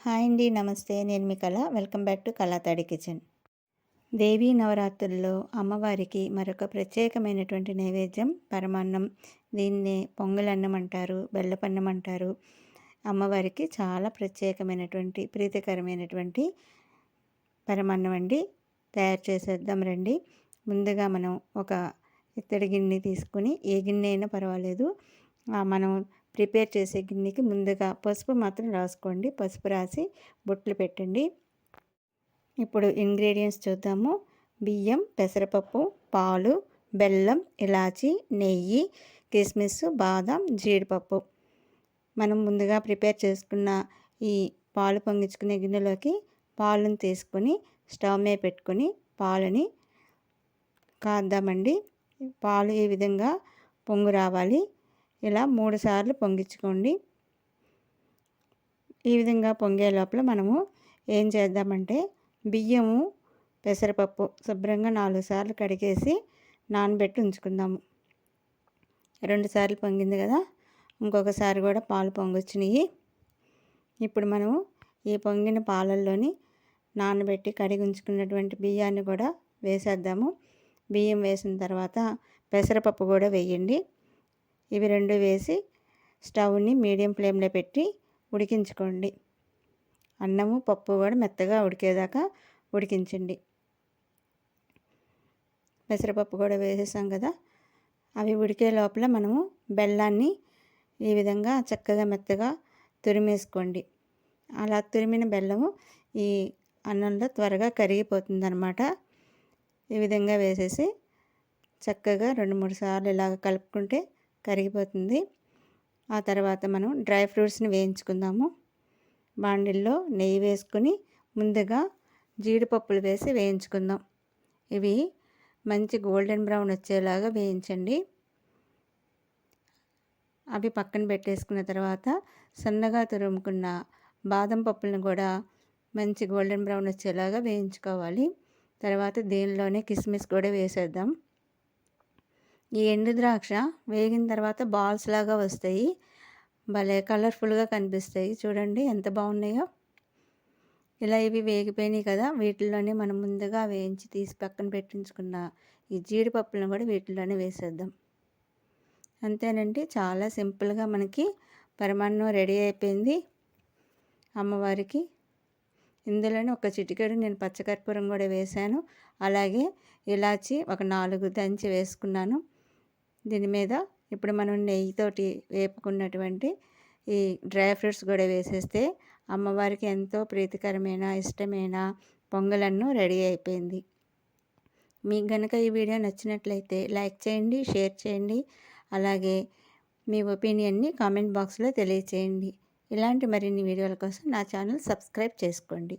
Hi అండి నమస్తే. నేను మీ Kala. Welcome back to Kalathadi kitchen. Devi నవరాత్రుల్లో అమ్మవారికి మరొక ప్రత్యేకమైనటువంటి నైవేద్యం పరమాన్నం. దీన్నే పొంగలన్నం అంటారు బెల్లపన్నం అంటారు. అమ్మవారికి చాలా ప్రత్యేకమైనటువంటి ప్రీతికరమైనటువంటి పరమాన్నం అండి. తయారు చేసేద్దాం రండి. ముందుగా మనం ఒక ఇత్తడి గిన్నె తీసుకుని ఏ గిన్నె అయినా పర్వాలేదు. మనం ప్రిపేర్ చేసే గిన్నెకి ముందుగా పసుపు మాత్రం రాసుకోండి. పసుపు రాసి బొట్లు పెట్టండి. ఇప్పుడు ఇంగ్రీడియంట్స్ చూద్దాము. బియ్యం పెసరపప్పు పాలు బెల్లం ఇలాచి నెయ్యి కిస్మిస్ బాదం జీడిపప్పు. మనం ముందుగా ప్రిపేర్ చేసుకున్న ఈ పాలు పొంగించుకునే గిన్నెలోకి పాలను తీసుకొని స్టవ్ మీద పెట్టుకొని పాలని కాద్దామండి. పాలు ఈ విధంగా పొంగు రావాలి? ఇలా మూడు సార్లు పొంగించుకోండి. ఈ విధంగా పొంగే లోపల మనము ఏం చేద్దామంటే బియ్యము పెసరపప్పు శుభ్రంగా నాలుగు సార్లు కడిగేసి నానబెట్టి ఉంచుకుందాము. రెండు సార్లు పొంగింది కదా ఇంకొకసారి కూడా పాలు పొంగొచ్చినాయి. ఇప్పుడు మనము ఈ పొంగిన పాలల్లోని నానబెట్టి కడిగి ఉంచుకున్నటువంటి బియ్యాన్ని కూడా వేసేద్దాము. బియ్యం వేసిన తర్వాత పెసరపప్పు కూడా వేయండి. ఇవి రెండు వేసి స్టవ్ని మీడియం ఫ్లేమ్లో పెట్టి ఉడికించుకోండి. అన్నము పప్పు కూడా మెత్తగా ఉడికేదాకా ఉడికించండి. పెసరపప్పు కూడా వేసేసాం కదా అవి ఉడికే లోపల మనము బెల్లాన్ని ఈ విధంగా చక్కగా మెత్తగా తురిమేసుకోండి. అలా తురిమిన బెల్లము ఈ అన్నంలో త్వరగా కరిగిపోతుంది అనమాట ఈ విధంగా వేసేసి చక్కగా రెండు మూడు సార్లు ఇలాగ కలుపుకుంటే కరిగిపోతుంది. ఆ తర్వాత మనం డ్రై ఫ్రూట్స్ని వేయించుకుందాము. బాండిల్లో నెయ్యి వేసుకొని ముందుగా జీడిపప్పులు వేసి వేయించుకుందాం. ఇవి మంచి గోల్డెన్ బ్రౌన్ వచ్చేలాగా వేయించండి. అవి పక్కన పెట్టేసుకున్న తర్వాత సన్నగా తురుముకున్న బాదం పప్పులను కూడా మంచి గోల్డెన్ బ్రౌన్ వచ్చేలాగా వేయించుకోవాలి. తర్వాత దీనిలోనే కిస్మిస్ కూడా వేసేద్దాం. ఈ ఎండు ద్రాక్ష వేగిన తర్వాత బాల్స్ లాగా వస్తాయి. భలే కలర్ఫుల్గా కనిపిస్తాయి. చూడండి ఎంత బాగున్నాయో. ఇలా ఇవి వేగిపోయినాయి కదా వీటిల్లోనే మనం ముందుగా వేయించి తీసి పక్కన పెట్టించుకున్న ఈ జీడిపప్పులను కూడా వీటిలోనే వేసేద్దాం. అంతేనండి చాలా సింపుల్గా మనకి పరమాన్నం రెడీ అయిపోయింది అమ్మవారికి. ఇందులోనే ఒక చిటికెడు నేను పచ్చకర్పూరం కూడా వేశాను. అలాగే ఇలాచి ఒక నాలుగు దంచి వేసుకున్నాను. దీని మీద ఇప్పుడు మనం నెయ్యితోటి వేపుకున్నటువంటి ఈ డ్రై ఫ్రూట్స్ కూడా వేసేస్తే అమ్మవారికి ఎంతో ప్రీతికరమైన ఇష్టమైన పొంగలన్ను రెడీ అయిపోయింది. మీకు కనుక ఈ వీడియో నచ్చినట్లయితే లైక్ చేయండి షేర్ చేయండి అలాగే మీ ఒపీనియన్ని కామెంట్ బాక్స్లో తెలియచేయండి. ఇలాంటి మరిన్ని వీడియోల కోసం నా ఛానల్ సబ్స్క్రైబ్ చేసుకోండి.